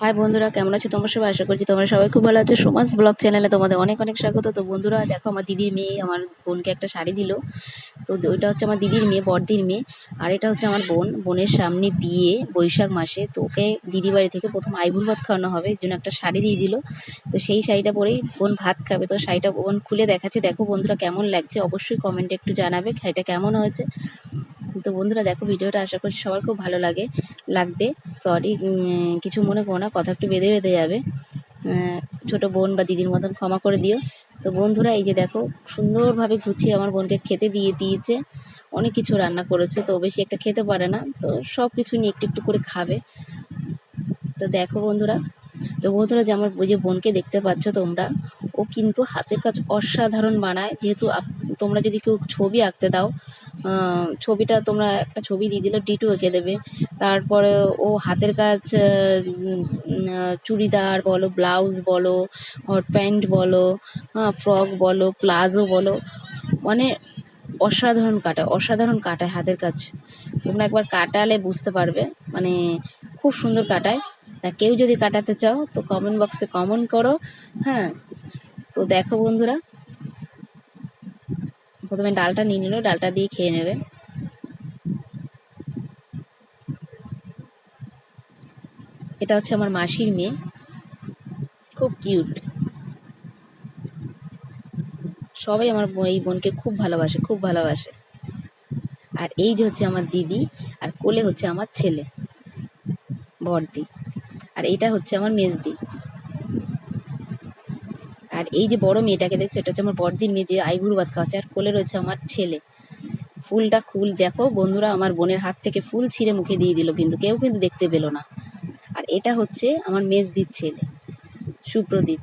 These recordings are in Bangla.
হাই বন্ধুরা, কেমন আছো তোমরা সবাই? আশা করছি তোমরা সবাই খুব ভালো আছো। সুমাস ব্লগ চ্যানেলে তোমাদের অনেক অনেক স্বাগত। তো বন্ধুরা, দেখো আমার দিদির মেয়ে, আমার বোনকে একটা শাড়ি দিল। তো ওইটা হচ্ছে আমার দিদির মেয়ে, বড়দির মেয়ে। আর এটা হচ্ছে আমার বোন। বোনের সামনে বিয়ে, বৈশাখ মাসে। তো ওকে দিদি বাড়ি থেকে প্রথম আইবুল ভাত খাওয়ানো হবে। জন্য একটা শাড়ি দিয়ে দিল। তো সেই শাড়িটা পরেই বোন ভাত খাবে। তো শাড়িটা বোন খুলে দেখাচ্ছে। দেখো বন্ধুরা কেমন লাগছে? অবশ্যই কমেন্টে একটু জানাবে। শাড়িটা কেমন হয়েছে? তো বন্ধুরা দেখো ভিডিওটা আশা করছি সবার খুব ভালো লাগে, লাগবে। সরি কিছু মনে করো না, কথা একটু বেঁধে বেঁধে যাবে। ছোট বোন বা দিদির মতন ক্ষমা করে দিও। তো বন্ধুরা এই যে দেখো, সুন্দরভাবে গুছিয়ে আমার বোনকে খেতে দিয়ে দিয়েছে। অনেক কিছু রান্না করেছে, তো বেশি একটা খেতে পারে না। তো সব কিছু নিয়ে একটু একটু করে খাবে। তো দেখো বন্ধুরা তো বন্ধুরা, যে আমার ওই যে বোনকে দেখতে পাচ্ছ তোমরা, ও কিন্তু হাতের কাজ অসাধারণ বানায়। যেহেতু তোমরা যদি কেউ ছবি আঁকতে দাও ছবিটা তোমরা একটা ছবি দিয়ে দিলে ডিটু এঁকে দেবে। তারপরে ও হাতের কাজ চুড়িদার বলো, ব্লাউজ বলো, হট প্যান্ট বলো হ্যাঁ ফ্রক বলো, প্লাজো বলো মানে অসাধারণ কাটায় অসাধারণ কাটায় হাতের কাজ। তোমরা একবার কাটালে বুঝতে পারবে মানে খুব সুন্দর কাটায়। তা কেউ যদি কাটাতে চাও, তো কমেন্ট বক্সে কমেন্ট করো হ্যাঁ? তো দেখো বন্ধুরা। প্রথমে ডালটা নিয়ে নিল, ডালটা দিয়ে খেয়ে নেবে। এটা হচ্ছে আমার মাসির মেয়ে। খুব কিউট। সবাই আমার এই বোনকে খুব ভালোবাসে খুব ভালোবাসে। আর এই যে হচ্ছে আমার দিদি, আর কোলে হচ্ছে আমার ছেলে বড়দি আর এইটা হচ্ছে আমার মেজদি। আর এই যে বড় মেয়েটাকে দেখছ, এটা হচ্ছে আমার বড়দির মেয়ে যে আইভুর ভাত খাওয়াচ্ছে, আর কোলে রয়েছে আমার ছেলে। ফুলটা ফুল দেখো বন্ধুরা, আমার বোনের হাত থেকে ফুল ছিঁড়ে মুখে দিয়ে দিল কিন্তু, কেউ কিন্তু দেখতে পেল না। আর এটা হচ্ছে আমার মেজদির ছেলে, সুপ্রদীপ।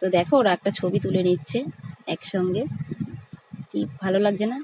তো দেখো, ওরা একটা ছবি তুলে নিচ্ছে একসঙ্গে। কি, ভালো লাগছে না?